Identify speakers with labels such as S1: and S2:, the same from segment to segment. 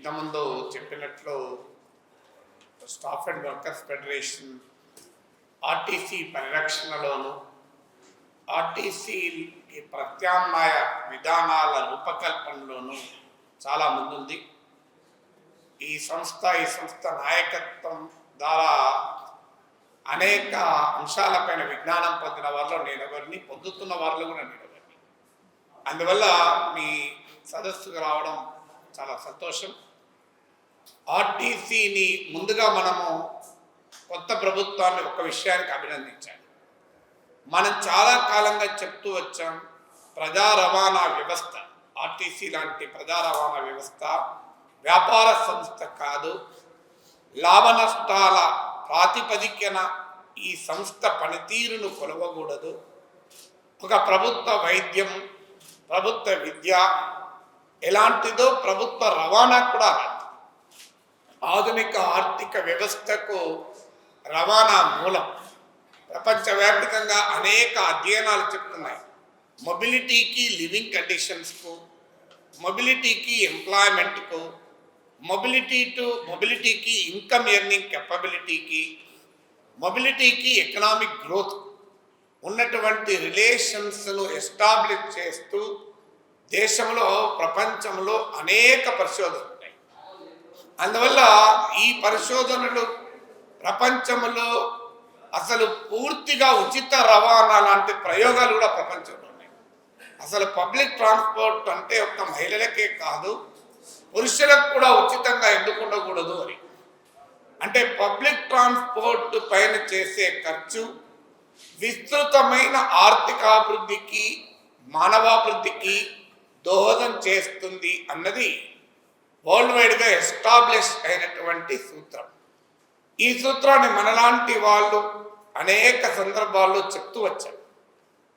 S1: ఇంతకుముందు చెప్పినట్లు staff and workers federation RTC పరిరక్షణలోను RTC ప్రత్యామ్నాయ విధానాల రూపకల్పనలోను చాలా ముందుంది. ఈ సంస్థ ఈ సంస్థ నాయకత్వం ద్వారా అనేక అంశాలపైన విజ్ఞానం పొందిన వారిలో నేను ఎవరిని పొందుతున్న వారిలో కూడా నేను ఎవరిని అందువల్ల మీ సదస్సుకు రావడం చాలా సంతోషం. ఆర్టీసీని ముందుగా మనము కొత్త ప్రభుత్వాన్ని ఒక విషయానికి అభినందించాలి. మనం చాలా కాలంగా చెప్తూ వచ్చాం ప్రజా రవాణా వ్యవస్థ ఆర్టీసీ లాంటి ప్రజా రవాణా వ్యవస్థ వ్యాపార సంస్థ కాదు లాభ నష్టాల ప్రాతిపదికన ఈ సంస్థ పనితీరును కొలవకూడదు. ఒక ప్రభుత్వ వైద్యం ప్రభుత్వ విద్య ఎలాంటిదో ప్రభుత్వ రవాణా కూడా ఆధునిక ఆర్థిక వ్యవస్థకు రవాణా మూలం. ప్రపంచవ్యాప్తంగా అనేక అధ్యయనాలు చెప్తున్నాయి. మొబిలిటీకి లివింగ్ కండిషన్స్కు మొబిలిటీకి ఎంప్లాయ్మెంట్కు మొబిలిటీ టు మొబిలిటీకి ఇన్కమ్ ఎర్నింగ్ కెపబిలిటీకి మొబిలిటీకి ఎకనామిక్ గ్రోత్ ఉన్నటువంటి రిలేషన్స్ను ఎస్టాబ్లిష్ చేస్తూ దేశంలో ప్రపంచంలో అనేక పరిశోధనలు అందువల్ల ఈ పరిశోధనలు ప్రపంచంలో అసలు పూర్తిగా ఉచిత రవాణా లాంటి ప్రయోగాలు కూడా ప్రపంచంలో ఉన్నాయి. అసలు పబ్లిక్ ట్రాన్స్పోర్ట్ అంటే ఒక మహిళలకే కాదు పురుషులకు కూడా ఉచితంగా ఎందుకు ఉండకూడదు అని. అంటే పబ్లిక్ ట్రాన్స్పోర్ట్ పైన చేసే ఖర్చు విస్తృతమైన ఆర్థికాభివృద్ధికి మానవాభివృద్ధికి దోహదం చేస్తుంది అన్నది వరల్డ్ వైడ్గా ఎస్టాబ్లిష్ అయినటువంటి సూత్రం. ఈ సూత్రాన్ని మనలాంటి వాళ్ళు అనేక సందర్భాల్లో చెప్తూ వచ్చారు.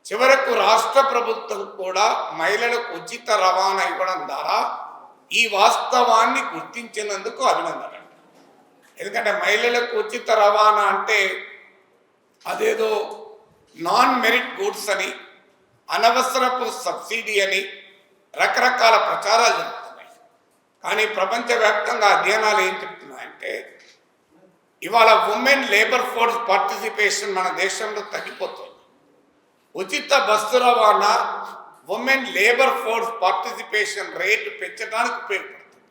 S1: చివరకు రాష్ట్ర ప్రభుత్వం కూడా మహిళలకు ఉచిత రవాణా ఇవ్వడం ద్వారా ఈ వాస్తవాన్ని గుర్తించినందుకు అభినందన ఎందుకంటే మహిళలకు ఉచిత రవాణా అంటే అదేదో నాన్ మెరిట్ గూడ్స్ అని అనవసరపు సబ్సిడీ అని రకరకాల ప్రచారాలు జరుగుతున్నాయి కానీ ప్రపంచవ్యాప్తంగా అధ్యయనాలు ఏం చెప్తున్నాయంటే ఇవాళ ఉమెన్ లేబర్ ఫోర్స్ పార్టిసిపేషన్ మన దేశంలో తగ్గిపోతుంది. ఉచిత బస్సు రవాణా women labour force participation rate పెంచడానికి ఉపయోగపడుతుంది.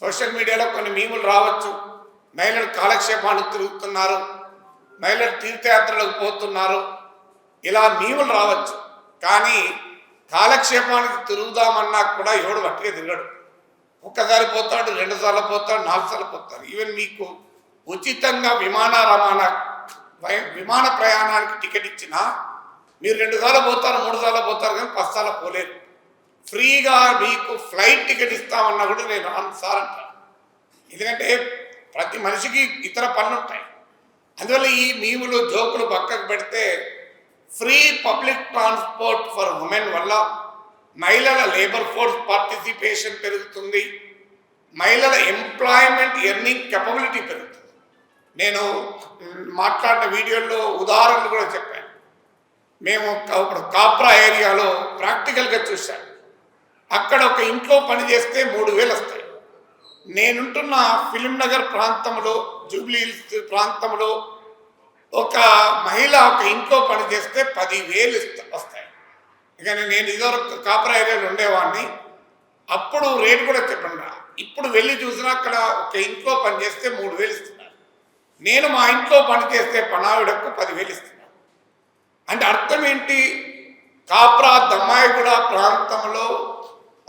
S1: సోషల్ మీడియాలో కొన్ని మీములు రావచ్చు. మహిళలు కాలక్షేపానికి తిరుగుతున్నారు. మహిళలు తీర్థయాత్రలకు పోతున్నారు. ఇలా మీములు రావచ్చు. కానీ కాలక్షేపానికి తిరుగుదామన్నా కూడా ఎవడు వట్టిగా తిరగడు. ఒక్కసారి పోతాడు రెండు సార్లు పోతాడు నాలుగు సార్లు పోతాడు. ఈవెన్ మీకు ఉచితంగా విమాన రవాణా విమాన ప్రయాణానికి టికెట్ ఇచ్చినా మీరు రెండు సార్లు పోతారు మూడు సార్లు పోతారు కానీ పది సార్లు పోలేరు. ఫ్రీగా మీకు ఫ్లైట్ టికెట్ ఇస్తామన్నా కూడా నేను రాను సార్ అంటాను. ఎందుకంటే ప్రతి మనిషికి ఇతర పనులు ఉంటాయి అందువల్ల ఈ మీములు జోకులు పక్కకు పెడితే free public transport for women వల్ల మహిళల లేబర్ ఫోర్స్ పార్టిసిపేషన్ పెరుగుతుంది. మహిళల ఎంప్లాయ్మెంట్ ఎర్నింగ్ కెపబిలిటీ పెరుగుతుంది. నేను మాట్లాడిన వీడియోల్లో ఉదాహరణలు కూడా చెప్పాను. మేము ఇప్పుడు కాప్రా ఏరియాలో ప్రాక్టికల్గా చూశాను. అక్కడ ఒక ఇంట్లో పని చేస్తే మూడు వేలు వస్తాయి. నేనుంటున్న ఫిలిం నగర్ ప్రాంతంలో జూబ్లీ హిల్స్ ప్రాంతంలో ఒక మహిళ ఒక ఇంట్లో పని చేస్తే పదివేలు ఇస్తా వస్తాయి. ఇక నేను ఇదివరకు కాపరా ఏరియాలో ఉండేవాడిని. అప్పుడు రేటు కూడా చెప్పండి. ఇప్పుడు వెళ్ళి చూసినా అక్కడ ఒక ఇంట్లో పని చేస్తే మూడు వేలు ఇస్తున్నారు. నేను మా ఇంట్లో పని చేస్తే పనావిడకు పదివేలు ఇస్తున్నాను అంటే అర్థం ఏంటి? కాప్రా దమ్మాయిగూడ ప్రాంతంలో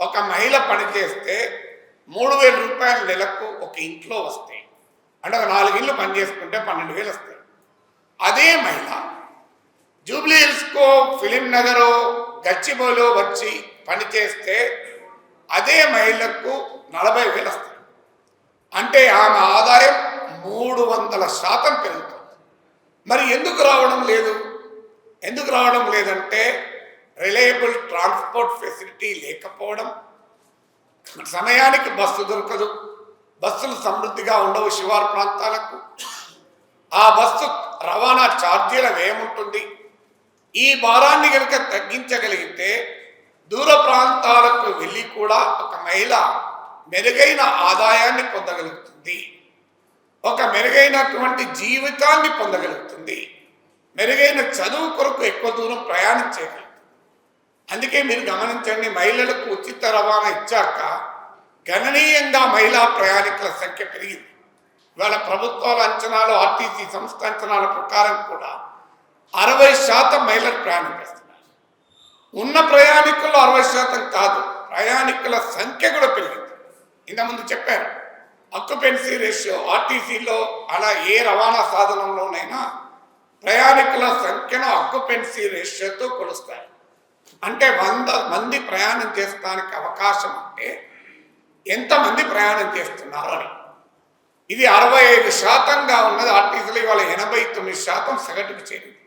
S1: ఒక మహిళ పని చేస్తే మూడు వేల రూపాయల నెలకు ఒక ఇంట్లో వస్తాయి. అంటే ఒక నాలుగు ఇళ్ళు పని చేసుకుంటే పన్నెండు వేలు వస్తాయి. అదే మహిళ జూబ్లీ హిల్స్కో ఫిలిం నగరో గచ్చిబోలో వచ్చి పని చేస్తే అదే మహిళకు నలభై వేలు వస్తుంది అంటే ఆమె ఆదాయం మూడు వందల శాతం పెరుగుతుంది. మరి ఎందుకు రావడం లేదు? ఎందుకు రావడం లేదంటే రిలయబుల్ ట్రాన్స్పోర్ట్ ఫెసిలిటీ లేకపోవడం. సమయానికి బస్సు దొరకదు. బస్సులు సమృద్ధిగా ఉండవు శివారు ప్రాంతాలకు. ఆ బస్సు రవాణా ఛార్జీల వ్యయముంటుంది ఈ భారాన్ని కనుక తగ్గించగలిగితే దూర ప్రాంతాలకు వెళ్ళి కూడా ఒక మహిళ మెరుగైన ఆదాయాన్ని పొందగలుగుతుంది. ఒక మెరుగైనటువంటి జీవితాన్ని పొందగలుగుతుంది. మెరుగైన చదువు కొరకు ఎక్కువ దూరం ప్రయాణం చేయగలుగుతుంది. అందుకే మీరు గమనించండి మహిళలకు ఉచిత రవాణా ఇచ్చాక గణనీయంగా మహిళా ప్రయాణికుల సంఖ్య పెరిగింది. ఇవాళ ప్రభుత్వాల అంచనాలు ఆర్టీసీ సంస్థ అంచనాల ప్రకారం కూడా అరవై శాతం మహిళలు ప్రయాణం చేస్తున్నారు. ఉన్న ప్రయాణికులు అరవై శాతం కాదు ప్రయాణికుల సంఖ్య కూడా పెరిగింది. ఇంతకుముందు చెప్పారు అక్యుపెన్సీ రేషియో ఆర్టీసీలో అలా ఏ రవాణా సాధనంలోనైనా ప్రయాణికుల సంఖ్యను అక్యుపెన్సీ రేషియోతో కొలుస్తారు. అంటే వంద మంది ప్రయాణం చేస్తానికి అవకాశం ఉంటే ఎంతమంది ప్రయాణం చేస్తున్నారు అని. ఇది అరవై ఐదు శాతంగా ఉన్నది ఆర్టీసీలో ఇవాళ ఎనభై తొమ్మిది శాతం సగటుకు చేరింది.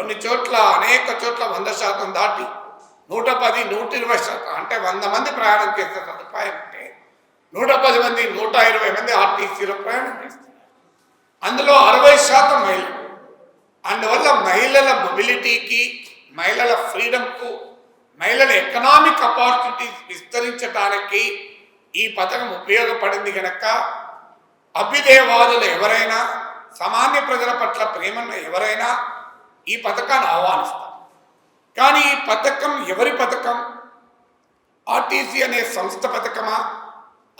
S1: కొన్ని చోట్ల అనేక చోట్ల వంద శాతం దాటి నూట పది నూట ఇరవై శాతం అంటే వంద మంది ప్రయాణం చేసే సదుపాయం ఉంటే నూట పది మంది నూట ఇరవై మంది ఆర్టీసీలో ప్రయాణం చేస్తారు. అందులో అరవై శాతం మహిళలు అందువల్ల మహిళల మొబిలిటీకి మహిళల ఫ్రీడమ్కు మహిళల ఎకనామిక్ అపార్చునిటీస్ విస్తరించడానికి ఈ పథకం ఉపయోగపడింది కనుక అభ్యుదయవాదులు ఎవరైనా సామాన్య ప్రజల పట్ల ప్రేమను ఎవరైనా ఈ పథకాన్ని ఆహ్వానిస్తాం. కానీ ఈ పథకం ఎవరి పథకం? ఆర్టీసీ అనే సంస్థ పథకమా?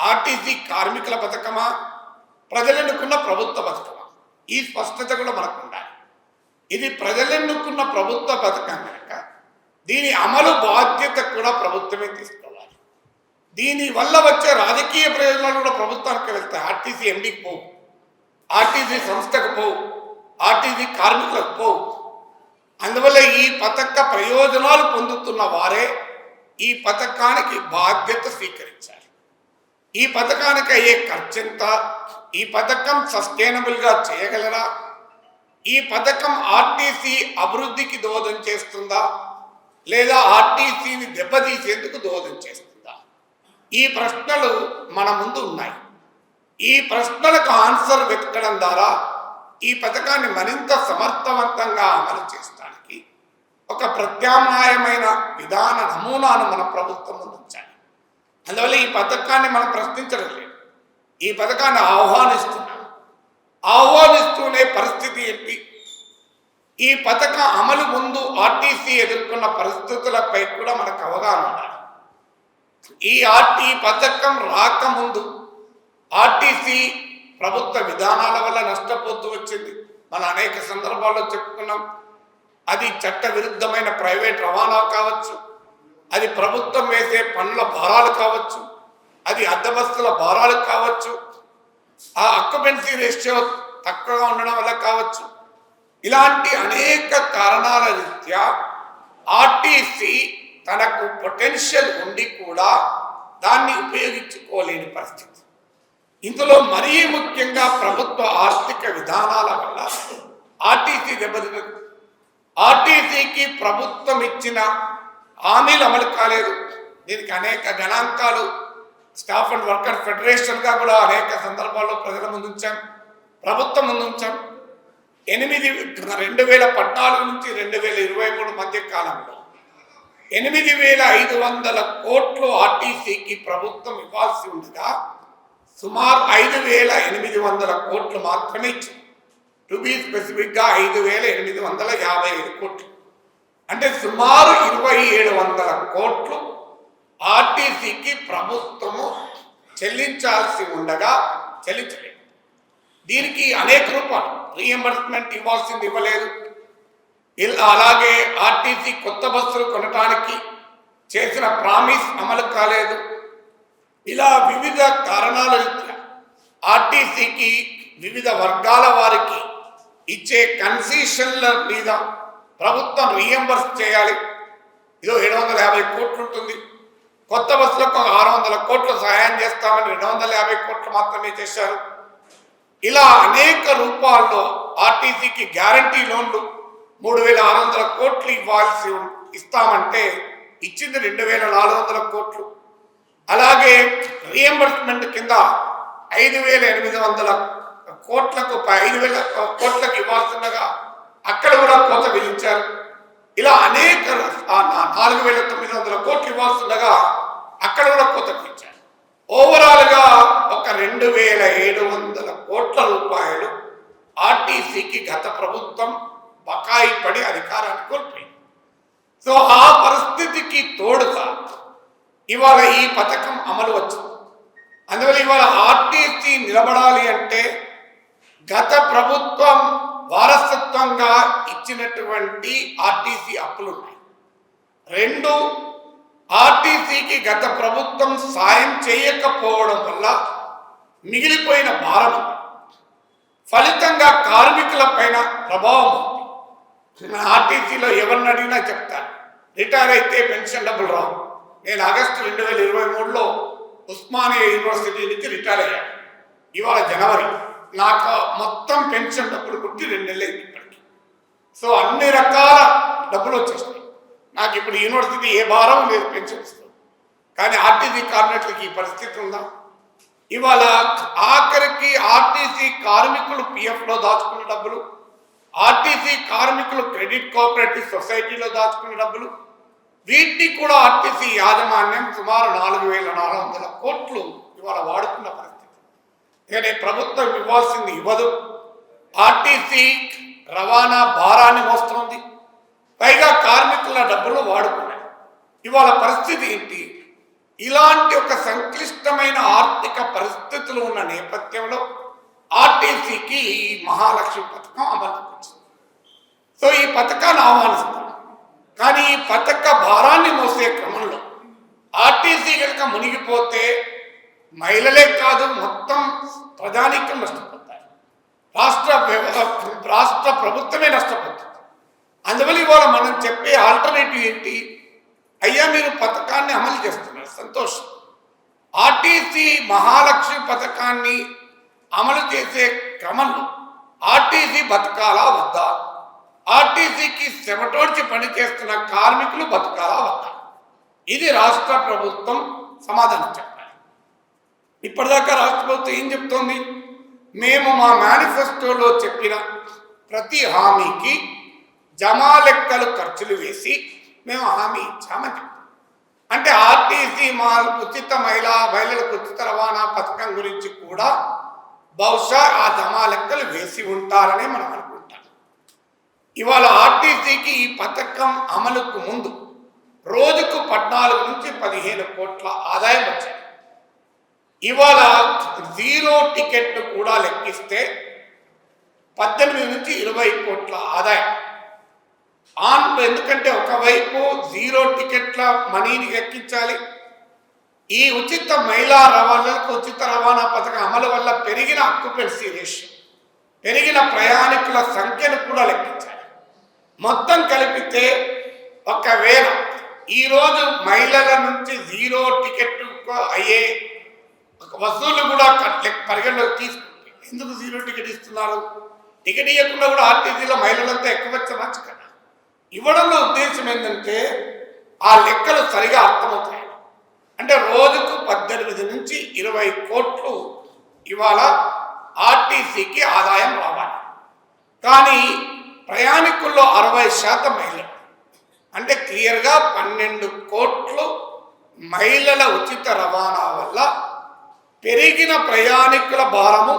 S1: ఆర్టీసీ కార్మికుల పథకమా? ప్రజలెన్నుకున్న ప్రభుత్వ పథకమా? ఈ స్పష్టత కూడా మనకు ఉండాలి ఇది ప్రజలెన్నుకున్న ప్రభుత్వ పథకం కనుక దీని అమలు బాధ్యత కూడా ప్రభుత్వమే తీసుకోవాలి. దీని వల్ల వచ్చే రాజకీయ ప్రయోజనాలు కూడా ప్రభుత్వానికి వెళ్తాయి. ఆర్టీసీ ఎండికి పోవు. ఆర్టీసీ సంస్థకు పోవు. ఆర్టీసీ కార్మికులకు పోవు. అందువల్ల ఈ పథక ప్రయోజనాలు పొందుతున్న వారే ఈ పథకానికి బాధ్యత స్వీకరించాలి. ఈ పథకానికి అయ్యే ఖర్చెంత ఈ పథకం సస్టైనబుల్గా చేయగలరా? ఈ పథకం ఆర్టీసీ అభివృద్ధికి దోహదం చేస్తుందా? లేదా ఆర్టీసీని దెబ్బతీసేందుకు దోహదం చేస్తుందా? ఈ ప్రశ్నలు మన ముందు ఉన్నాయి. ఈ ప్రశ్నలకు ఆన్సర్ వెతకడం ద్వారా ఈ పథకాన్ని మరింత సమర్థవంతంగా అమలు చేస్తుంది ఒక ప్రత్యామ్నాయమైన విధాన నమూనాను మన ప్రభుత్వం ముందు ఉంచాలి అందువల్ల ఈ పథకాన్ని మనం ప్రశ్నించడం లేదు. ఈ పథకాన్ని ఆహ్వానిస్తున్నాం. ఆహ్వానిస్తూనే పరిస్థితి ఏంటి? ఈ పథకం అమలు ముందు ఆర్టీసీ ఎదుర్కొన్న పరిస్థితులపై కూడా మనకు అవగాహన ఉండాలి. ఈ ఆర్టీ పథకం రాకముందు ఆర్టీసీ ప్రభుత్వ విధానాల వల్ల నష్టపోతూ వచ్చింది. మన అనేక సందర్భాల్లో చెప్పుకున్నాం. అది చట్ట విరుద్ధమైన ప్రైవేట్ రవాణా కావచ్చు. అది ప్రభుత్వం వేసే పనుల భారాలు కావచ్చు. అది అద్దబస్తుల భారాలు కావచ్చు. ఆ అక్యుపెన్సీ రేషియో తక్కువగా ఉండడం వల్ల కావచ్చు. ఇలాంటి అనేక కారణాల రీత్యా ఆర్టీసీ తనకు పొటెన్షియల్ ఉండి కూడా దాన్ని ఉపయోగించుకోలేని పరిస్థితి. ఇందులో మరీ ముఖ్యంగా ప్రభుత్వ ఆర్థిక విధానాల వల్ల ఆర్టీసీ దెబ్బతిన్నది. ఆర్టీసీకి ప్రభుత్వం ఇచ్చిన హామీలు అమలు కాలేదు. దీనికి అనేక గణాంకాలు స్టాఫ్ అండ్ వర్కర్ ఫెడరేషన్గా కూడా అనేక సందర్భాల్లో ప్రజల ముందుంచాం ప్రభుత్వం ముందుంచాం ఎనిమిది రెండు వేల పద్నాలుగు నుంచి రెండు వేల ఇరవై మూడు మధ్య కాలంలో ఎనిమిది వేల ఐదు వందల కోట్లు ఆర్టీసీకి ప్రభుత్వం ఇవ్వాల్సి ఉండగా సుమారు ఐదు వేల ఎనిమిది వందల కోట్లు మాత్రమే ఇచ్చింది టు బీ స్పెసిఫిక్గా ఐదు వేల ఎనిమిది వందల యాభై ఐదు కోట్లు. అంటే సుమారు ఇరవై ఏడు వందల కోట్లు ఆర్టీసీకి ప్రభుత్వము చెల్లించాల్సి ఉండగా చెల్లించలేదు. దీనికి అనేక రూపాలు రీఎంబర్స్మెంట్ ఇవ్వాల్సింది ఇవ్వలేదు. ఇలా అలాగే ఆర్టీసీ కొత్త బస్సులు కొనడానికి చేసిన ప్రామిస్ అమలు కాలేదు. ఇలా వివిధ కారణాల రీత్యా ఆర్టీసీకి వివిధ వర్గాల వారికి ఇచ్చే కన్సెషన్ల మీద ప్రభుత్వం రీఎంబర్స్ చేయాలి. ఇదో ఏడు వందల యాభై కోట్లు ఉంటుంది. కొత్త బస్సులకు ఒక ఆరు వందల కోట్లు సహాయం చేస్తామని రెండు వందల యాభై కోట్లు మాత్రమే చేశారు. ఇలా అనేక రూపాల్లో ఆర్టీసీకి గ్యారంటీ లోన్లు మూడు వేల ఆరు వందల కోట్లు ఇవ్వాల్సి ఇస్తామంటే ఇచ్చింది రెండు వేల నాలుగు వందల కోట్లు. అలాగే రియంబర్స్మెంట్ కింద ఐదు వేల ఎనిమిది వందల కోట్లకు ఐదు వేల కోట్లకు ఇవ్వాల్సిండగా అక్కడ కూడా కోత విధించారు. ఇలా అనేక నాలుగు వేల తొమ్మిది వందల కోట్లు ఇవ్వాల్సిండగా అక్కడ కూడా కోత విధించారు. ఓవరాల్గా ఒక రెండు వేల ఏడు వందల కోట్ల రూపాయలు ఆర్టీసీకి గత ప్రభుత్వం బకాయి పడి అధికారాన్ని కోల్పోయింది. సో ఆ పరిస్థితికి తోడుగా ఇవాళ ఈ పథకం అమలు వచ్చింది. అందువల్ల ఇవాళ ఆర్టీసీ నిలబడాలి అంటే గత ప్రభుత్వం వారసత్వంగా ఇచ్చినటువంటి ఆర్టీసీ అప్పులు ఉన్నాయి రెండు ఆర్టీసీకి గత ప్రభుత్వం సాయం చేయకపోవడం వల్ల మిగిలిపోయిన భారం ఫలితంగా కార్మికుల పైన ప్రభావం ఉంది. ఆర్టీసీలో ఎవరిని అడిగినా చెప్తారు రిటైర్ అయితే పెన్షన్ డబ్బులు రావు. నేను ఆగస్టు రెండు వేల ఇరవై మూడులో ఉస్మానియా యూనివర్సిటీ నుంచి రిటైర్ అయ్యాను. ఇవాళ జనవరి నాకు మొత్తం పెన్షన్ డబ్బులు కుట్టి రెండు నెలలు అయింది ఇప్పటికి. సో అన్ని రకాల డబ్బులు వచ్చేస్తాయి నాకు ఇప్పుడు యూనివర్సిటీ ఏ భారం లేదు పెన్షన్ ఇస్తుంది కానీ ఆర్టీసీ కార్మికులకి ఈ పరిస్థితి ఉందా? ఇవాళ ఆఖరికి ఆర్టీసీ కార్మికులు పిఎఫ్లో దాచుకున్న డబ్బులు ఆర్టీసీ కార్మికులు క్రెడిట్ కోఆపరేటివ్ సొసైటీలో దాచుకున్న డబ్బులు వీటిని కూడా ఆర్టీసీ యాజమాన్యం సుమారు నాలుగు వేల నాలుగు వందల కోట్లు ఇవాళ వాడుకున్న పరిస్థితి. కానీ ప్రభుత్వం ఇవ్వాల్సింది ఇవ్వదు. ఆర్టీసీ రవాణా భారాన్ని మోస్తుంది. పైగా కార్మికుల డబ్బులు వాడుకున్నాయి. ఇవాళ పరిస్థితి ఏంటి? ఇలాంటి ఒక సంక్లిష్టమైన ఆర్థిక పరిస్థితులు ఉన్న నేపథ్యంలో ఆర్టీసీకి ఈ మహాలక్ష్మి పథకం అమలుకు వచ్చింది సో ఈ పథకాన్ని ఆహ్వానిస్తాం కానీ ఈ పథక భారాన్ని మోసే క్రమంలో ఆర్టీసీ కనుక మునిగిపోతే మహిళలే కాదు మొత్తం ప్రజానికం నష్టపోతాయి రాష్ట్ర రాష్ట్ర ప్రభుత్వమే నష్టపోతుంది. అందువల్ల ఇవాళ మనం చెప్పే ఆల్టర్నేటివ్ ఏంటి? అయ్యా మీరు పథకాన్ని అమలు చేస్తున్నారు. సంతోషం. ఆర్టీసీ మహాలక్ష్మి పథకాన్ని అమలు చేసే క్రమంలో ఆర్టీసీ బతకాలా వద్దా? ఆర్టీసీకి శ్రమటోడ్చి పనిచేస్తున్న కార్మికులు బతకాలా వద్దా? ఇది రాష్ట్ర ప్రభుత్వం సమాధానం ఇప్పటిదాకా రాష్ట్ర ప్రభుత్వం ఏం చెప్తోంది? మేము మా మేనిఫెస్టోలో చెప్పిన ప్రతి హామీకి జమా లెక్కలు ఖర్చులు వేసి మేము హామీ ఇచ్చామని చెప్తాం. అంటే ఆర్టీసీ మా ఉచిత మహిళా మహిళలకు ఉచిత రవాణా పథకం గురించి కూడా బహుశా ఆ జమా లెక్కలు వేసి ఉంటారని మనం అనుకుంటాం. ఇవాళ ఆర్టీసీకి ఈ పథకం అమలుకు ముందు రోజుకు పద్నాలుగు నుంచి పదిహేను కోట్ల ఆదాయం వచ్చింది. ఇవాళ జీరో టికెట్ కూడా లెక్కిస్తే పద్దెనిమిది నుంచి ఇరవై కోట్ల ఆదాయం. ఆన్ ఎందుకంటే ఒకవైపు జీరో టికెట్ల మనీని ఎక్కించాలి ఈ ఉచిత మహిళా రవాణాలకు ఉచిత రవాణా పథకం అమలు వల్ల పెరిగిన అక్యుపెన్సీ రేషియో పెరిగిన ప్రయాణికుల సంఖ్యను కూడా లెక్కించాలి. మొత్తం కలిపితే ఒకవేళ ఈరోజు మహిళల నుంచి జీరో టికెట్ అయ్యే ఒక కూడా క- పరిగణలోకి తీసుకుంటే ఎందుకు జీరో టికెట్ ఇస్తున్నారు? టికెట్ ఇవ్వకుండా కూడా ఆర్టీసీలో మహిళలంతా ఎక్కువ కదా. ఇవ్వడంలో ఉద్దేశం ఏంటంటే ఆ లెక్కలు సరిగా అర్థమవుతాయి. అంటే రోజుకు పద్దెనిమిది నుంచి ఇరవై కోట్లు ఇవాళ ఆర్టీసీకి ఆదాయం రావాలి. కానీ ప్రయాణికుల్లో అరవై శాతం మహిళలు. అంటే క్లియర్గా పన్నెండు కోట్లు మహిళల ఉచిత రవాణా వల్ల పెరిగిన ప్రయాణికుల భారము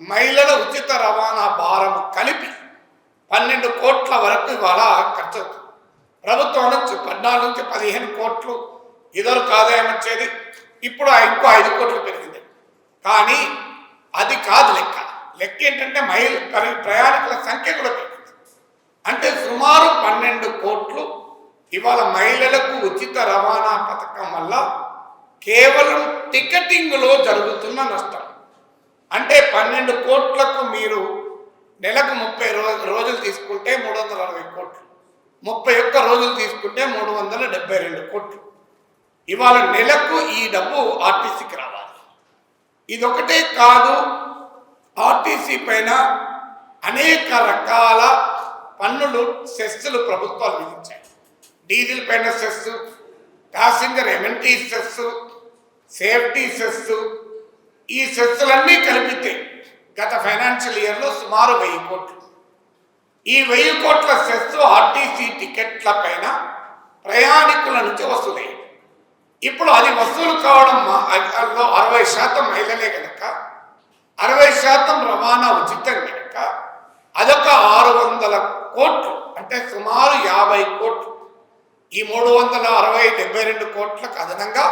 S1: మహిళల ఉచిత రవాణా భారము కలిపి పన్నెండు కోట్ల వరకు ఇవాళ ఖర్చు అవుతుంది ప్రభుత్వం నుంచి పద్నాలుగు నుంచి పదిహేను కోట్లు ఇదివరకు ఆదాయం వచ్చేది ఇప్పుడు ఆ ఇంకో ఐదు కోట్లు పెరిగింది. కానీ అది కాదు లెక్క. లెక్క ఏంటంటే మహిళ ప్రయాణికుల సంఖ్య కూడా పెరిగింది. అంటే సుమారు పన్నెండు కోట్లు ఇవాళ మహిళలకు ఉచిత రవాణా పథకం వల్ల కేవలం టికెటింగ్లో జరుగుతున్న నష్టం. అంటే పన్నెండు కోట్లకు మీరు నెలకు ముప్పై రోజు రోజులు తీసుకుంటే మూడు వందల అరవై కోట్లు. ముప్పై ఒక్క రోజులు తీసుకుంటే మూడు వందల డెబ్బై రెండు కోట్లు. ఇవాళ నెలకు ఈ డబ్బు ఆర్టీసీకి రావాలి. ఇదొకటే కాదు ఆర్టీసీ పైన అనేక రకాల పన్నులు సెస్సులు ప్రభుత్వాలు విధించాయి. డీజిల్ పైన cess passenger MNT cess safety cess ఈ సెస్సులన్నీ కలిపితే గత ఫైనాన్షియల్ ఇయర్లో సుమారు వెయ్యి కోట్లు. ఈ వెయ్యి కోట్ల సెస్సు ఆర్టీసీ టికెట్ల పైన ప్రయాణికుల నుంచి వసూలయ్యి ఇప్పుడు అది వసూలు కావడం మా- అరవై శాతం మహిళలే కనుక అరవై శాతం రవాణా ఉచితం కనుక అదొక ఆరు వందల కోట్లు అంటే సుమారు యాభై కోట్లు. ఈ మూడు వందల అరవై డెబ్బై రెండు కోట్లకు అదనంగా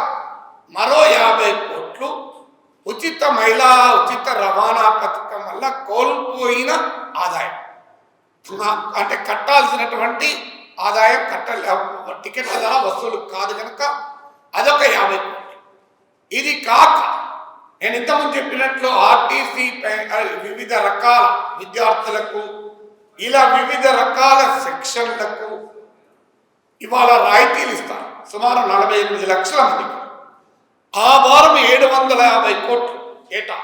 S1: మరో యాభై కోట్లు ఉచిత మహిళా ఉచిత రవాణా పథకం వల్ల కోల్పోయిన ఆదాయం. అంటే కట్టాల్సినటువంటి ఆదాయం కట్టలే టికెట్ల ధర వసూలు కాదు కనుక అదొక యాభై కోట్లు. ఇది కాక నేను ఇంతకుముందు చెప్పినట్లు ఆర్టీసీ వివిధ రకాల విద్యార్థులకు ఇలా వివిధ రకాల సెక్షన్లకు ఇవాళ రాయితీలు ఇస్తారు సుమారు నలభై ఎనిమిది లక్షల మందికి. ఆ వారం ఏడు వందల యాభై కోట్లు ఏటా?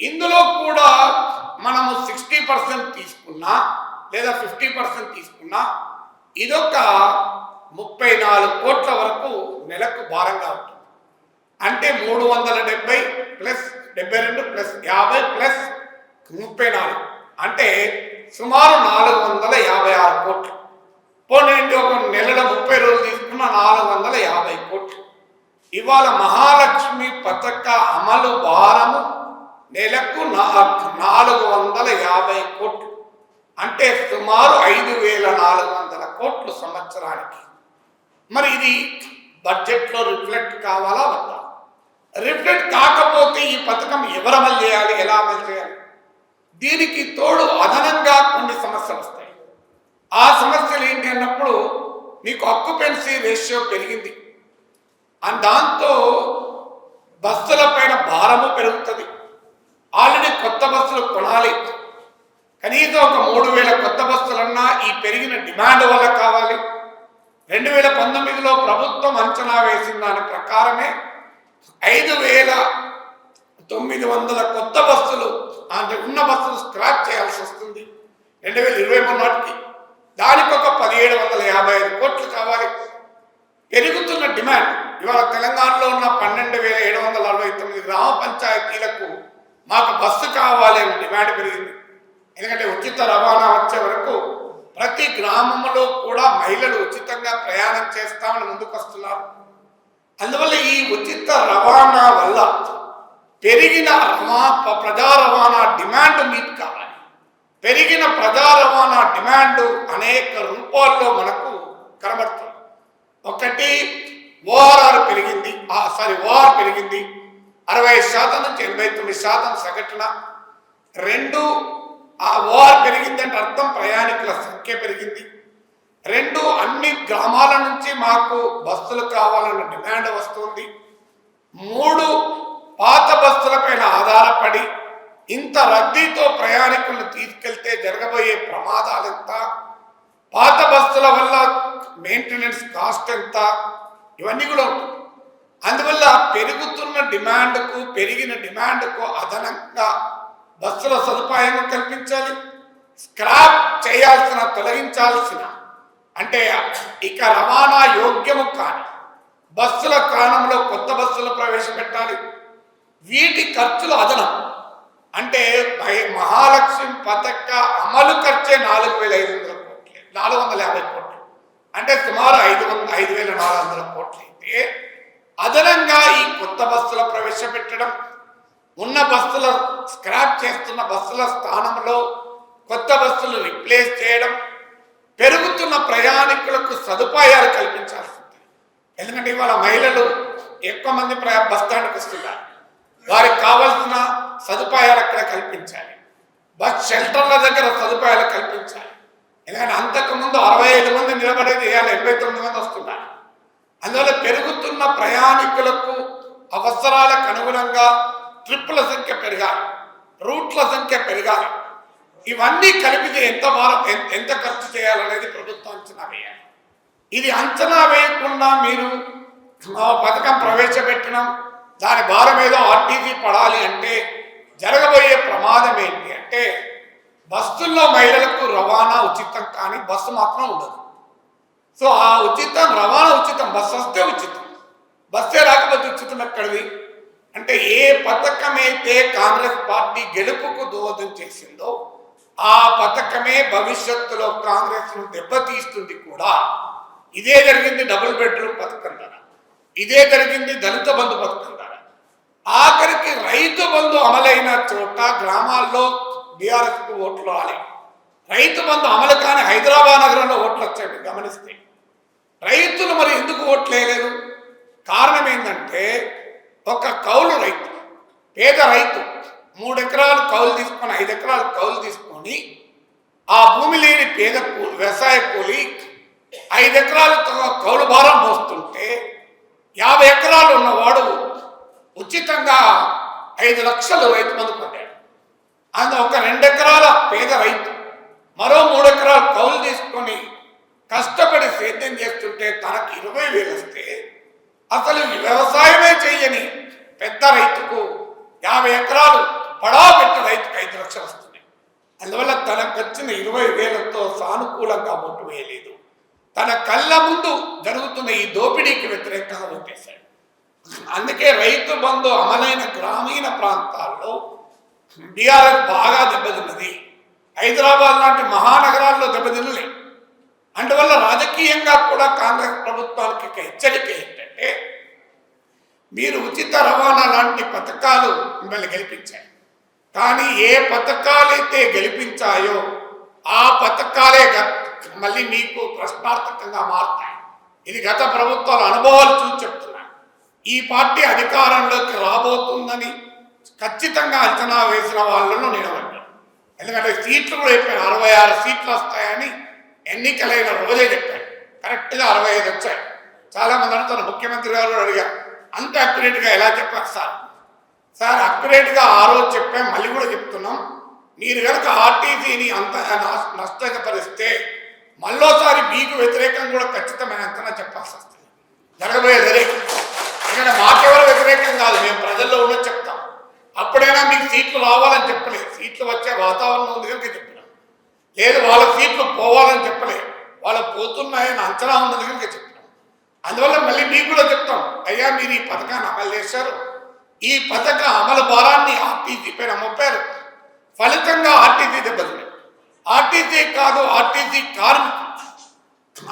S1: ఇందులో కూడా మనము సిక్స్టీ పర్సెంట్ తీసుకున్నా లేదా ఫిఫ్టీ పర్సెంట్ తీసుకున్నా ఇదొక ముప్పై నాలుగు కోట్ల వరకు నెలకు భారంగా ఉంటుంది. అంటే మూడు వందల డెబ్బై ప్లస్ డెబ్బై రెండు ప్లస్ యాభై ప్లస్ ముప్పై నాలుగు. అంటే సుమారు నాలుగు వందల యాభై ఆరు కోట్లు. పోనీ ఒక నెలలో ముప్పై రోజులు తీసుకున్న నాలుగు వందల యాభై కోట్లు. ఇవాళ మహాలక్ష్మి పథక అమలు భారము నెలకు నాలుగు వందల యాభై కోట్లు. అంటే సుమారు ఐదు వేల నాలుగు వందల కోట్లు సంవత్సరానికి. మరి ఇది బడ్జెట్లో రిఫ్లెక్ట్ కావాలా వద్దా? రిఫ్లెక్ట్ కాకపోతే ఈ పథకం ఎవరు అమలు చేయాలి ఎలా అమలు చేయాలి? దీనికి తోడు అదనంగా కొన్ని సమస్యలు వస్తాయి. ఆ సమస్యలు ఏంటి అన్నప్పుడు మీకు అక్యుపెన్సీ రేషియో పెరిగింది. అండ్ దాంతో బస్సుల పైన భారము పెరుగుతుంది. ఆల్రెడీ కొత్త బస్సులు కొనాలి. కనీసం ఒక మూడు వేల కొత్త బస్సులన్నా ఈ పెరిగిన డిమాండ్ వల్ల కావాలి. రెండు వేల పంతొమ్మిదిలో ప్రభుత్వం అంచనా వేసిన దాని ప్రకారమే ఐదు వేల తొమ్మిది వందల కొత్త బస్సులు అంటే ఉన్న బస్సులు స్క్రాప్ చేయాల్సి వస్తుంది. రెండు వేల ఇరవై మూడు నాటికి దానికి ఒక పదిహేడు వందల యాభై ఐదు కోట్లు కావాలి. పెరుగుతున్న డిమాండ్. ఇవాళ తెలంగాణలో ఉన్న పన్నెండు వేల ఏడు వందల అరవై తొమ్మిది గ్రామ పంచాయతీలకు మాకు బస్సు కావాలి అని డిమాండ్ పెరిగింది. ఎందుకంటే ఉచిత రవాణా వచ్చే వరకు ప్రతి గ్రామంలో కూడా మహిళలు ఉచితంగా ప్రయాణం చేస్తామని ముందుకు వస్తున్నారు అందువల్ల ఈ ఉచిత రవాణా వల్ల పెరిగిన రవా ప్రజా రవాణా డిమాండ్ మీట్ కావాలి పెరిగిన ప్రజా రవాణా డిమాండ్ అనేక రూపాల్లో మనకు కనబడుతుంది. ఒకటి ఓఆర్ఆర్ పెరిగింది. సారీ ఓఆర్ పెరిగింది. అరవై శాతం నుంచి ఎనభై తొమ్మిది శాతం సగటున రెండు ఆ ఓఆర్ పెరిగిందంటే అర్థం ప్రయాణికుల సంఖ్య పెరిగింది. రెండు అన్ని గ్రామాల నుంచి మాకు బస్సులు కావాలన్న డిమాండ్ వస్తుంది. మూడు పాత బస్సులపైన ఆధారపడి ఇంత రద్దీతో ప్రయాణికులను తీసుకెళ్తే జరగబోయే ప్రమాదాలు ఎంత? పాత బస్సుల వల్ల మెయింటెనెన్స్ కాస్ట్ ఎంత? ఇవన్నీ కూడా ఉంటుంది అందువల్ల పెరుగుతున్న డిమాండ్కు పెరిగిన డిమాండ్కు అదనంగా బస్సుల సదుపాయం కల్పించాలి. స్క్రాప్ చేయాల్సిన తొలగించాల్సిన అంటే ఇక రవాణా యోగ్యము కాని బస్సుల కాలంలో కొత్త బస్సులు ప్రవేశపెట్టాలి. వీటి ఖర్చులు అదనం. అంటే మహాలక్ష్మి పథక అమలు ఖర్చే నాలుగు వేల ఐదు వందల కోట్లు. నాలుగు వందల యాభై కోట్లు. అంటే సుమారు ఐదు వంద ఐదు వేల నాలుగు వందల కోట్లు అయితే అదనంగా ఈ కొత్త బస్సుల ప్రవేశపెట్టడం ఉన్న బస్సుల స్క్రాప్ చేస్తున్న బస్సుల స్థానంలో కొత్త బస్సులు రిప్లేస్ చేయడం పెరుగుతున్న ప్రయాణికులకు సదుపాయాలు కల్పించాల్సి ఎందుకంటే ఇవాళ మహిళలు ఎక్కువ మంది ప్రయా బస్ స్టాండ్కి వస్తున్నారు. వారికి కావాల్సిన సదుపాయాలు అక్కడ కల్పించాలి. బస్ షెల్టర్ల దగ్గర సదుపాయాలు కల్పించాలి. ఎందుకంటే అంతకుముందు అరవై ఐదు మంది నిలబడేది ఇవాళ ఎనభై తొమ్మిది మంది వస్తున్నారు. అందువల్ల పెరుగుతున్న ప్రయాణికులకు అవసరాలకు అనుగుణంగా ట్రిప్పుల సంఖ్య పెరగాలి. రూట్ల సంఖ్య పెరగాలి. ఇవన్నీ కలిపితే ఎంత భారత్ ఎంత ఖర్చు చేయాలనేది ప్రభుత్వం అంచనా వేయాలి. ఇది అంచనా వేయకుండా మీరు మా పథకం ప్రవేశపెట్టడం దాని భారం ఏదో ఆర్టీసీ పడాలి అంటే జరగబోయే ప్రమాదం ఏంటి అంటే బస్సుల్లో మహిళలకు రవాణా ఉచితం కానీ బస్సు మాత్రం ఉండదు. సో ఆ ఉచితం రవాణా ఉచితం బస్సు వస్తే ఉచితం. బస్సే రాకపోతే ఉచితం ఎక్కడిది? అంటే ఏ పథకమైతే కాంగ్రెస్ పార్టీ గెలుపుకు దోహదం చేసిందో ఆ పథకమే భవిష్యత్తులో కాంగ్రెస్ను దెబ్బతీస్తుంది కూడా. ఇదే జరిగింది డబుల్ బెడ్రూమ్ పథకం ద్వారా. ఇదే జరిగింది దళిత బంధు పథకం ఆఖరికి రైతు బంధు అమలైన చోట గ్రామాల్లో బీఆర్ఎస్కి ఓట్లు రాలి. రైతు బంధు అమలు కాని హైదరాబాద్ నగరంలో ఓట్లు వచ్చాయి గమనిస్తే. రైతులు మరి ఎందుకు ఓట్లు వేయలేదు? కారణం ఏంటంటే ఒక కౌలు రైతు పేద రైతు మూడు ఎకరాలు కౌలు తీసుకొని ఐదు ఎకరాలు కౌలు తీసుకొని ఆ భూమి లేని పేద కూ- వ్యవసాయ కూలి ఐదు ఎకరాలు కౌలు భారం మోస్తుంటే యాభై ఎకరాలు ఉన్నవాడు ఉచితంగా ఐదు లక్షలు రైతు మందు పొందాడు. అందు ఒక రెండు ఎకరాల పేద రైతు మరో మూడు ఎకరాలు కౌలు తీసుకొని కష్టపడి సేద్యం చేస్తుంటే తనకి ఇరవై వేలు వస్తే అసలు వ్యవసాయమే చెయ్యని పెద్ద రైతుకు యాభై ఎకరాలు పడా పెట్ట రైతుకు ఐదు లక్షలు వస్తున్నాయి. అందువల్ల తనకు వచ్చిన ఇరవై వేలతో సానుకూలంగా ఓటు వేయలేదు. తన కళ్ళ ముందు జరుగుతున్న ఈ దోపిడీకి వ్యతిరేకంగా ఓటేశాడు. అందుకే రైతు బంధు అమలైన గ్రామీణ ప్రాంతాల్లో బీఆర్ఎస్ బాగా దెబ్బతిన్నది. హైదరాబాద్ లాంటి మహానగరాల్లో దెబ్బతినలే అందువల్ల రాజకీయంగా కూడా కాంగ్రెస్ ప్రభుత్వానికి హెచ్చరిక ఏంటంటే మీరు ఉచిత రవాణా లాంటి పథకాలు మిమ్మల్ని గెలిపించాయి. కానీ ఏ పథకాలైతే గెలిపించాయో ఆ పథకాలే గ- మళ్ళీ మీకు ప్రశ్నార్థకంగా మారుతాయి. ఇది గత ప్రభుత్వాల అనుభవాలు చూసి చెప్తున్నారు ఈ పార్టీ అధికారంలోకి రాబోతుందని ఖచ్చితంగా అంచనా వేసిన వాళ్ళను నేను ఎందుకంటే సీట్లు కూడా చెప్పాను అరవై ఆరు సీట్లు వస్తాయని ఎన్నికలైన రోజే చెప్పాను కరెక్ట్గా అరవై ఐదు వచ్చాయి. చాలా మంది అంటారు ముఖ్యమంత్రి గారు అడిగారు అంత అక్యురేట్గా ఎలా చెప్పారు సార్? సార్ అక్యురేట్గా ఆ రోజు చెప్పాం మళ్ళీ కూడా చెప్తున్నాం. మీరు కనుక ఆర్టీసీని అంత నష్టపరిస్తే మళ్ళోసారి మీకు వ్యతిరేకం కూడా ఖచ్చితమైన అంతనా చెప్పాల్సి వస్తుంది. జరగబోయేది ఎందుకంటే మాకెవరు వ్యతిరేకం కాదు మేము ప్రజల్లో ఉన్నది చెప్తాం. అప్పుడైనా మీకు సీట్లు రావాలని చెప్పలేదు సీట్లు వచ్చే వాతావరణం ఉంది కనుక చెప్పినాం. లేదు వాళ్ళ సీట్లు పోవాలని చెప్పలేదు వాళ్ళు పోతున్నాయని అంచనా ఉన్నది కనుక చెప్పినాం. అందువల్ల మళ్ళీ మీకు కూడా చెప్తాం అయ్యా మీరు ఈ పథకాన్ని అమలు చేశారు. ఈ పథక అమలు భారాన్ని ఆర్టీసీ పైన మోపారు. ఫలితంగా ఆర్టీసీ దెబ్బతింది ఆర్టీసీ కాదు ఆర్టీసీ కార్మికులు.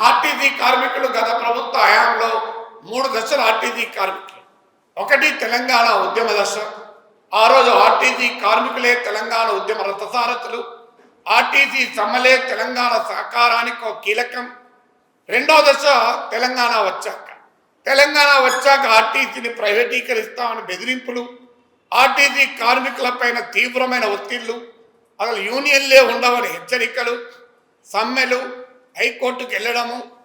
S1: ఆర్టీసీ కార్మికులు గత ప్రభుత్వ హయాంలో మూడు దశలు ఆర్టీజీ కార్మికులు. ఒకటి తెలంగాణ ఉద్యమ దశ. ఆ రోజు ఆర్టీజీ కార్మికులే తెలంగాణ ఉద్యమ రథసారథులు. ఆర్టీసీ సమ్మలే తెలంగాణ సహకారానికి ఒక కీలకం. రెండో దశ తెలంగాణ వచ్చాక. తెలంగాణ వచ్చాక ఆర్టీసీని ప్రైవేటీకరిస్తామని బెదిరింపులు. ఆర్టీసీ కార్మికులపైన తీవ్రమైన ఒత్తిళ్ళు. అసలు యూనియన్లే ఉండవని హెచ్చరికలు. సమ్మెలు హైకోర్టుకు వెళ్ళడము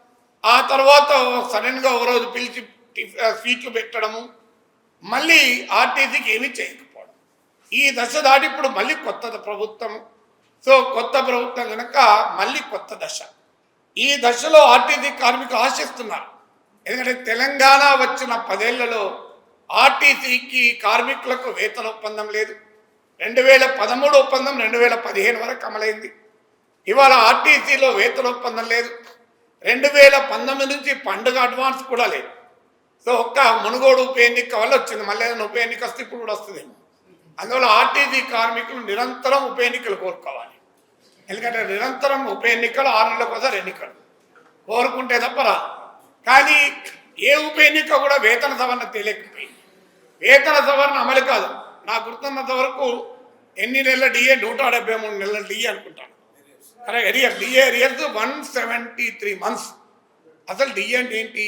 S1: ఆ తర్వాత సడన్గా ఓ రోజు పిలిచి స్వీట్లు పెట్టడము మళ్ళీ ఆర్టీసీకి ఏమీ చేయకపోవడం. ఈ దశ దాటి ఇప్పుడు మళ్ళీ కొత్త ప్రభుత్వం. సో కొత్త ప్రభుత్వం కనుక మళ్ళీ కొత్త దశ. ఈ దశలో ఆర్టీసీ కార్మికులు ఆశిస్తున్నారు. ఎందుకంటే తెలంగాణ వచ్చిన పదేళ్ళలో ఆర్టీసీకి కార్మికులకు వేతన ఒప్పందం లేదు. రెండు వేల పదమూడు ఒప్పందం రెండు వేల పదిహేను వరకు అమలైంది. ఇవాళ ఆర్టీసీలో వేతన ఒప్పందం లేదు. రెండు వేల పంతొమ్మిది నుంచి పండుగ అడ్వాన్స్ కూడా లేదు. సో ఒక్క మునుగోడు ఉప ఎన్నిక వల్ల వచ్చింది. మళ్ళీ ఏదైనా ఉప ఎన్నిక వస్తే ఇప్పుడు కూడా వస్తుందేమో అందువల్ల ఆర్టీసీ కార్మికులు నిరంతరం ఉప ఎన్నికలు కోరుకోవాలి. ఎందుకంటే నిరంతరం ఉప ఎన్నికలు ఆరు నెలల ఒకసారి ఎన్నికలు. కోరుకుంటే తప్పరా కానీ ఏ ఉప ఎన్నిక కూడా వేతన సవరణ తెలియకపోయింది వేతన సవరణ అమలు కాదు. నాకు గుర్తున్నంత వరకు ఎన్ని నెలల డిఏ? నూట డెబ్బై మూడు నెలల డిఏ అనుకుంటాను. అరే arrear DA arrears one seventy three months అసలు డిఏ అంటే ఏంటి?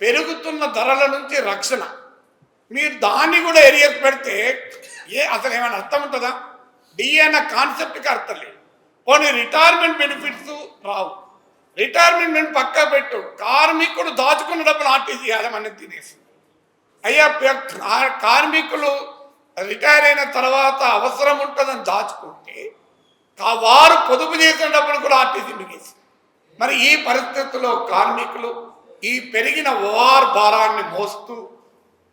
S1: పెరుగుతున్న ధరల నుంచి రక్షణ. మీరు దాన్ని కూడా ఎరియర్స్ పెడితే ఏ అసలు ఏమైనా అర్థం ఉంటుందా? డిఏ అన్న కాన్సెప్ట్కి అర్థం లేదు. కొన్ని రిటైర్మెంట్ బెనిఫిట్స్ రావు. రిటైర్మెంట్ నేను పక్కా పెట్టు. కార్మికుడు దాచుకున్న డబ్బులు ఆర్టీసీ యాదమని తినేసి. అయ్యా కార్మికులు రిటైర్ అయిన తర్వాత అవసరం ఉంటుందని దాచుకుంటే వారు పొదుపు చేసిన డబ్బులు కూడా ఆర్టీసీ మిగేసి. మరి ఈ పరిస్థితుల్లో కార్మికులు ఈ పెరిగిన ఓఆర్ భారాన్ని మోస్తూ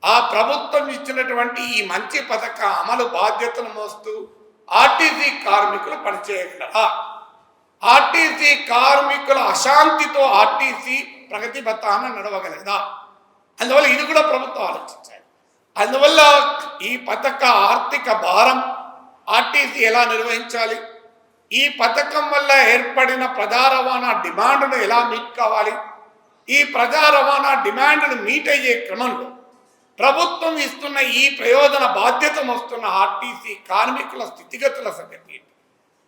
S1: ఆ ప్రభుత్వం ఇచ్చినటువంటి ఈ మంచి పథక అమలు బాధ్యతను మోస్తూ ఆర్టీసీ కార్మికులు పనిచేయగలరా? ఆర్టీసీ కార్మికుల అశాంతితో ఆర్టీసీ ప్రగతి పథాన నడవగలదా? అందువల్ల ఇది కూడా ప్రభుత్వం ఆలోచించాలి. అందువల్ల ఈ పథక ఆర్థిక భారం ఆర్టీసీ ఎలా నిర్వహించాలి? ఈ పథకం వల్ల ఏర్పడిన ప్రజా రవాణా డిమాండ్ను ఎలా మీట్ కావాలి? ఈ ప్రజా రవాణా డిమాండ్ను మీట్ అయ్యే క్రమంలో ప్రభుత్వం ఇస్తున్న ఈ ప్రయోజన బాధ్యత వస్తున్న ఆర్టీసీ కార్మికుల స్థితిగతుల సంగతి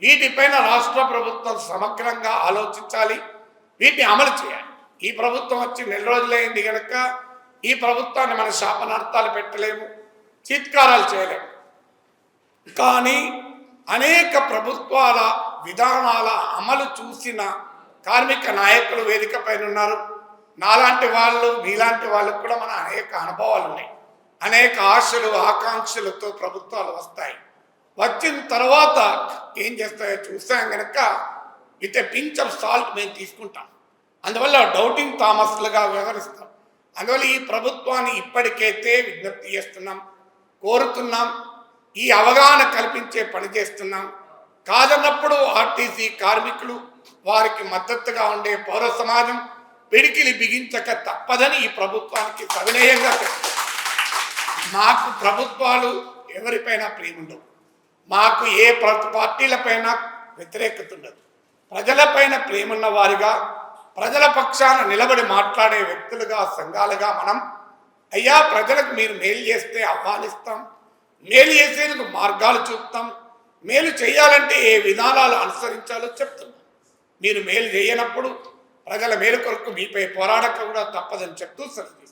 S1: వీటిపైన రాష్ట్ర ప్రభుత్వం సమగ్రంగా ఆలోచించాలి. వీటిని అమలు చేయాలి. ఈ ప్రభుత్వం వచ్చి నెల రోజులైంది కనుక ఈ ప్రభుత్వాన్ని మన శాపనార్థాలు పెట్టలేము. చిత్కారాలు చేయలేము. కానీ అనేక ప్రభుత్వాల విధానాల అమలు చూసిన కార్మిక నాయకులు వేదిక పైన ఉన్నారు. నాలాంటి వాళ్ళు మీలాంటి వాళ్ళకు కూడా మన అనేక అనుభవాలు ఉన్నాయి. అనేక ఆశలు ఆకాంక్షలతో ప్రభుత్వాలు వస్తాయి. వచ్చిన తర్వాత ఏం చేస్తాయో చూసాం కనుక with a pinch of salt మేము తీసుకుంటాం. అందువల్ల డౌటింగ్ థామస్లుగా వ్యవహరిస్తాం. అందువల్ల ఈ ప్రభుత్వాన్ని ఇప్పటికైతే విజ్ఞప్తి చేస్తున్నాం కోరుతున్నాం. ఈ అవగాహన కల్పించే పని చేస్తున్నాం. కాదన్నప్పుడు ఆర్టీసీ కార్మికులు వారికి మద్దతుగా ఉండే పౌర సమాజం పిడికిలి బిగించక తప్పదని ఈ ప్రభుత్వానికి సవినయంగా చెప్తున్నాం మాకు ప్రభుత్వాలు ఎవరిపైన ప్రేమ ఉండవు మాకు ఏ ప్ర- పార్టీలపైన వ్యతిరేకత ఉండదు. ప్రజలపైన ప్రేమున్న వారిగా ప్రజల పక్షాన నిలబడి మాట్లాడే వ్యక్తులుగా సంఘాలుగా మనం అయ్యా ప్రజలకు మీరు మేలు చేస్తే ఆహ్వానిస్తాం మేలు చేసేందుకు మార్గాలు చూపుతాం. మేలు చేయాలంటే ఏ విధానాలు అనుసరించాలో చెప్తున్నాం మీరు మేలు చేయనప్పుడు ప్రజల మేలు కొరకు మీపై పోరాడక కూడా తప్పదని చెప్తూ సరి